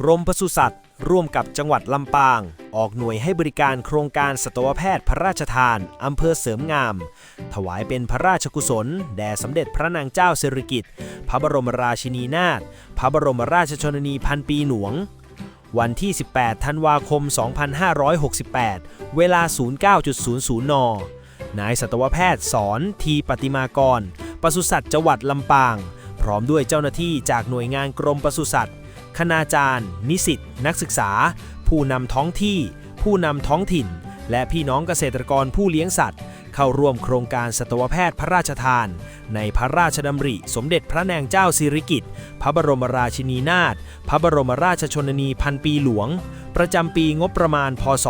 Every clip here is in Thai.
กรมปศุสัตว์ ร่วมกับจังหวัดลำปาง ออกหน่วยให้บริการโครงการสัตวแพทย์พระราชทาน อำเภอเสริมงาม ถวายเป็นพระราชกุศล แด่สมเด็จพระนางเจ้าสิริกิติ์พระบรมราชินีนาถพระบรมราชชนนีพันปีหลวง วันที่ 18 ธันวาคม 2568 เวลา 09.00 น นายสัตวแพทย์สอนทีปฏิมากรปศุสัตว์จังหวัดลำปาง พร้อมด้วยเจ้าหน้าที่จากหน่วยงานกรมปศุสัตว์ คณาจารย์ นิสิต นักศึกษา ผู้นำท้องที่ ผู้นำท้องถิ่น และพี่น้องเกษตรกรผู้เลี้ยงสัตว์ เข้าร่วมโครงการสัตวแพทย์พระราชทาน ในพระราชดำริ สมเด็จพระนางเจ้าสิริกิติ์ พระบรมราชินีนาถ พระบรมราชชนนีพันปีหลวง ประจำปีงบประมาณ พศ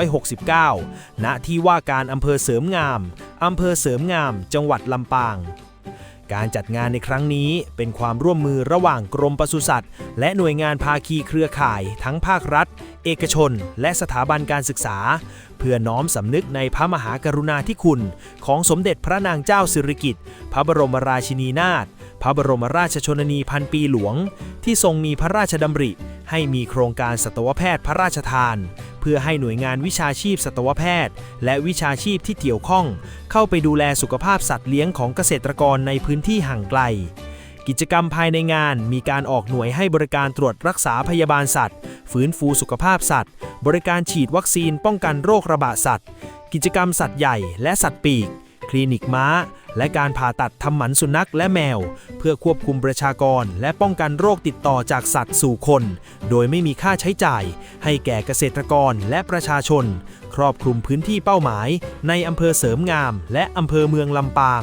2569 ณ ที่ว่าการอำเภอเสริมงาม อำเภอเสริมงาม จังหวัดลำปาง การจัดงานในครั้งนี้เป็นความร่วมมือระหว่างกรมปศุสัตว์ และหน่วยงานภาคีเครือข่าย ทั้งภาครัฐ เอกชน และสถาบันการศึกษา เพื่อน้อมสำนึกในพระมหากรุณาธิคุณ ของสมเด็จพระนางเจ้าสิริกิติ์พระบรมราชินีนาถพระบรมราชชนนีพันปีหลวง ที่ทรงมีพระราชดำริ ให้มีโครงการสัตวแพทย์พระราชทาน พื่อให้หน่วยงานวิชาชีพสัตวแพทย์ และวิชาชีพที่เกี่ยวข้อง เข้าไปดูแลสุขภาพสัตว์เลี้ยงของเกษตรกรในพื้นที่ห่างไกล กิจกรรมภายในงานมีการออกหน่วยให้บริการตรวจรักษาพยาบาลสัตว์ ฟื้นฟูสุขภาพสัตว์ บริการฉีดวัคซีนป้องกันโรคระบาดสัตว์ กิจกรรมสัตว์ใหญ่และสัตว์ปีก คลินิกม้า และการผ่าตัดทำหมันสุนัขและแมว เพื่อควบคุมประชากร และป้องกันโรคติดต่อจากสัตว์สู่คน โดยไม่มีค่าใช้จ่าย ให้แก่เกษตรกรและประชาชน ครอบคลุมพื้นที่เป้าหมาย ในอำเภอเสริมงาม และอำเภอเมืองลำปาง